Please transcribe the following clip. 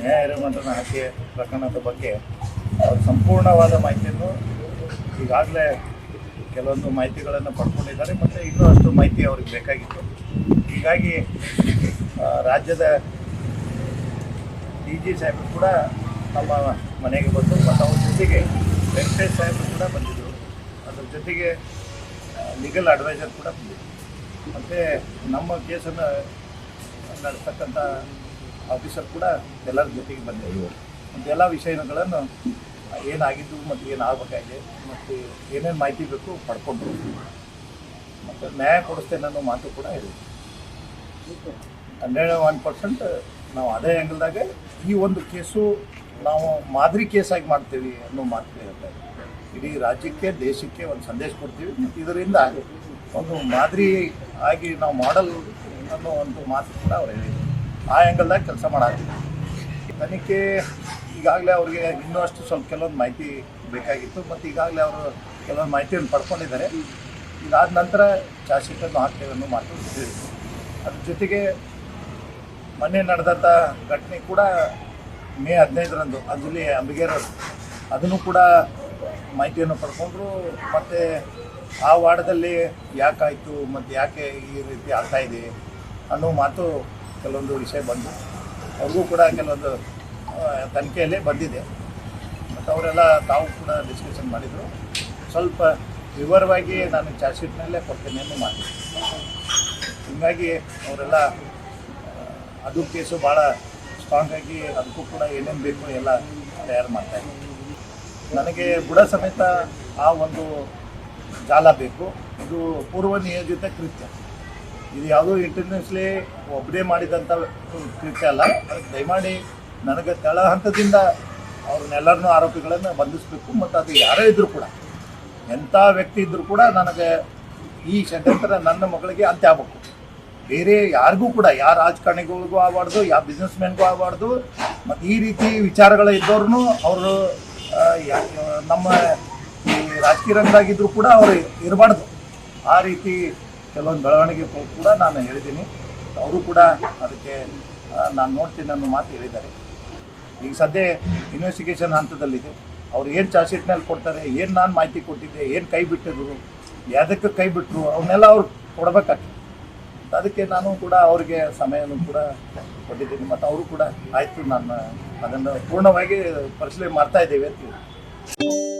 ನ್ಯಾಯ ಮಂಡನ ಹತ್ಯೆ ಪ್ರಕರಣದ ಬಗ್ಗೆ ಅವರು ಸಂಪೂರ್ಣವಾದ ಮಾಹಿತಿಯನ್ನು ಈಗಾಗಲೇ ಕೆಲವೊಂದು ಮಾಹಿತಿಗಳನ್ನು ಪಡ್ಕೊಂಡಿದ್ದಾರೆ, ಮತ್ತು ಇನ್ನೂ ಅಷ್ಟು ಮಾಹಿತಿ ಅವ್ರಿಗೆ ಬೇಕಾಗಿತ್ತು. ಹೀಗಾಗಿ ರಾಜ್ಯದ ಡಿ ಜಿ ಸಾಹೇಬರು ಕೂಡ ನಮ್ಮ ಮನೆಗೆ ಬಂದು, ಮತ್ತು ಅವ್ರ ಜೊತೆಗೆ ವೆಂಕಟೇಶ್ ಸಾಹೇಬರು ಕೂಡ ಬಂದಿದ್ದರು. ಅದ್ರ ಜೊತೆಗೆ ಲೀಗಲ್ ಅಡ್ವೈಸರ್ ಕೂಡ ಬಂದಿದ್ದರು. ಮತ್ತು ನಮ್ಮ ಕೇಸನ್ನು ನಡೆಸ್ತಕ್ಕಂಥ ಆಫೀಸರ್ ಕೂಡ ಎಲ್ಲರ ಜೊತೆಗೆ ಬಂದಿದ್ದರು ಮತ್ತು ಎಲ್ಲ ವಿಷಯಗಳನ್ನು ಏನಾಗಿದ್ದು ಮತ್ತು ಏನಾಗಬೇಕಾಗಿದೆ ಮತ್ತು ಏನೇನು ಮಾಹಿತಿ ಬೇಕು ಪಡ್ಕೊಂಡು ಮತ್ತು ನ್ಯಾಯ ಕೊಡಿಸ್ತೇನೆ ಅನ್ನೋ ಮಾತು ಕೂಡ ಇದೆ. ಹಂಡ್ರೆಡ್ ಒನ್ ಪರ್ಸೆಂಟ್ ನಾವು ಅದೇ ಆ್ಯಂಗಲ್ದಾಗ ಈ ಒಂದು ಕೇಸು ನಾವು ಮಾದರಿ ಕೇಸಾಗಿ ಮಾಡ್ತೀವಿ ಅನ್ನೋ ಮಾತು ಹೇಳ್ತಾರೆ ಇಡೀ ರಾಜ್ಯಕ್ಕೆ, ದೇಶಕ್ಕೆ ಒಂದು ಸಂದೇಶ ಕೊಡ್ತೀವಿ ಮತ್ತು ಇದರಿಂದ ಒಂದು ಮಾದರಿ ಆಗಿ ನಾವು ಮಾಡಲ್ ಅನ್ನೋ ಒಂದು ಮಾತು ಕೂಡ ಅವ್ರು ಹೇಳಿದ್ರು. ಆ ಆ್ಯಂಗಲ್ದಾಗ ಕೆಲಸ ಮಾಡಾಕ್ತೀವಿ ತನಿಖೆ ಈಗಾಗಲೇ ಅವ್ರಿಗೆ ಇನ್ನೂ ಅಷ್ಟು ಸ್ವಲ್ಪ ಕೆಲವೊಂದು ಮಾಹಿತಿ ಬೇಕಾಗಿತ್ತು. ಮತ್ತು ಈಗಾಗಲೇ ಅವರು ಕೆಲವೊಂದು ಮಾಹಿತಿಯನ್ನು ಪಡ್ಕೊಂಡಿದ್ದಾರೆ. ಇದಾದ ನಂತರ ಚಾರ್ಜ್ ಶೀಟನ್ನು ಹಾಕ್ತೇವೆ ಅನ್ನೋ ಮಾತು ಅದ್ರ ಜೊತೆಗೆ ಮೊನ್ನೆ ನಡೆದಂಥ ಘಟನೆ ಕೂಡ ಮೇ ಹದಿನೈದರಂದು, ಅಂಜಲಿ ಅಂಬಿಗೇರ್ ಅದನ್ನು ಕೂಡ ಮಾಹಿತಿಯನ್ನು ಪಡ್ಕೊಂಡ್ರು. ಮತ್ತು ಆ ವಾರ್ಡದಲ್ಲಿ ಯಾಕಾಯಿತು, ಮತ್ತು ಯಾಕೆ ಈ ರೀತಿ ಆಗ್ತಾಯಿದೆ ಅನ್ನೋ ಮಾತು ಕೆಲವೊಂದು ವಿಷಯ ಬಂದು. ಅವ್ರಿಗೂ ಕೂಡ ಕೆಲವೊಂದು ತನಿಖೆಯಲ್ಲೇ ಬಂದಿದೆ. ಮತ್ತು ಅವರೆಲ್ಲ ತಾವು ಕೂಡ ಡಿಸ್ಕಷನ್ ಮಾಡಿದರು. ಸ್ವಲ್ಪ ವಿವರವಾಗಿ ನಾನು ಚಾರ್ಜ್ ಶೀಟ್ನಲ್ಲೇ ಕೊಡ್ತೇನೆ ಅಂತ ಮಾಡಿ ಹೀಗಾಗಿ ಅವರೆಲ್ಲ ಅದು ಕೇಸು ಭಾಳ ಸ್ಟ್ರಾಂಗ್ ಆಗಿ ಅದಕ್ಕೂ ಕೂಡ ಏನೇನು ಬೇಕು ಎಲ್ಲ ತಯಾರು ಮಾಡ್ತಾ ಇದ್ದಾರೆ. ನನಗೆ ಬುಡ ಸಮೇತ ಆ ಒಂದು ಜಾಲ ಬೇಕು. ಇದು ಪೂರ್ವ ನಿಯೋಜಿತ ಕೃತ್ಯ. ಇದು ಯಾವುದೋ ಇಂಟರ್ನ್ಯಾಷನಲಿ ಒಬ್ಬರೇ ಮಾಡಿದಂಥ ಕೃತ್ಯ ಅಲ್ಲ. ದಯಮಾಡಿ ನನಗೆ ತಳ ಹಂತದಿಂದ ಅವ್ರನ್ನೆಲ್ಲರನ್ನೂ ಆರೋಪಿಗಳನ್ನು ಬಂಧಿಸಬೇಕು. ಮತ್ತು ಅದು ಯಾರೇ ಇದ್ದರೂ ಕೂಡ, ಎಂಥ ವ್ಯಕ್ತಿ ಇದ್ದರೂ ಕೂಡ ನನಗೆ ಈ ಷಡ್ಯಂತ್ರ ನನ್ನ ಮಗಳಿಗೆ ಅಂತ್ಯ ಆಗಬೇಕು. ಬೇರೆ ಯಾರಿಗೂ ಕೂಡ, ಯಾವ ರಾಜಕಾರಣಿಗಳಿಗೂ ಆಗಬಾರ್ದು, ಯಾವ ಬಿಸ್ನೆಸ್ ಮ್ಯಾನ್ಗೂ ಆಗಬಾರ್ದು, ಮತ್ತು ಈ ರೀತಿ ವಿಚಾರಗಳು ಇದ್ದವ್ರು ಅವರು ನಮ್ಮ ಈ ರಾಜಕೀಯ ರಂಗದಾಗಿದ್ದರೂ ಕೂಡ ಅವರು ಇರಬಾರ್ದು. ಆ ರೀತಿ ಕೆಲವೊಂದು ಬೆಳವಣಿಗೆ ಕೂಡ ನಾನು ಹೇಳಿದ್ದೀನಿ. ಅವರು ಕೂಡ ಅದಕ್ಕೆ ನಾನು ನೋಡ್ತೀನಿ ಅನ್ನೋ ಮಾತು ಹೇಳಿದ್ದಾರೆ. ಈಗ ಸದ್ಯ ಇನ್ವೆಸ್ಟಿಗೇಷನ್ ಹಂತದಲ್ಲಿದೆ. ಅವ್ರು ಏನು ಚಾರ್ಜ್ ಶೀಟ್ನಲ್ಲಿ ಕೊಡ್ತಾರೆ, ಏನು ನಾನು ಮಾಹಿತಿ ಕೊಟ್ಟಿದ್ದೆ, ಏನು ಕೈ ಬಿಟ್ಟಿದ್ರು, ಯಾವುದಕ್ಕೆ ಕೈ ಬಿಟ್ಟರು ಅವನ್ನೆಲ್ಲ ಅವ್ರು ಕೊಡಬೇಕಾಗ್ತದೆ. ಅದಕ್ಕೆ ನಾನು ಕೂಡ ಅವರಿಗೆ ಸಮಯನು ಕೂಡ ಕೊಟ್ಟಿದ್ದೀನಿ. ಮತ್ತು ಅವರು ಕೂಡ ಆಯಿತು, ನಾನು ಅದನ್ನು ಪೂರ್ಣವಾಗಿ ಪರಿಶೀಲನೆ ಮಾಡ್ತಾ ಇದ್ದೇವೆ ಅಂತ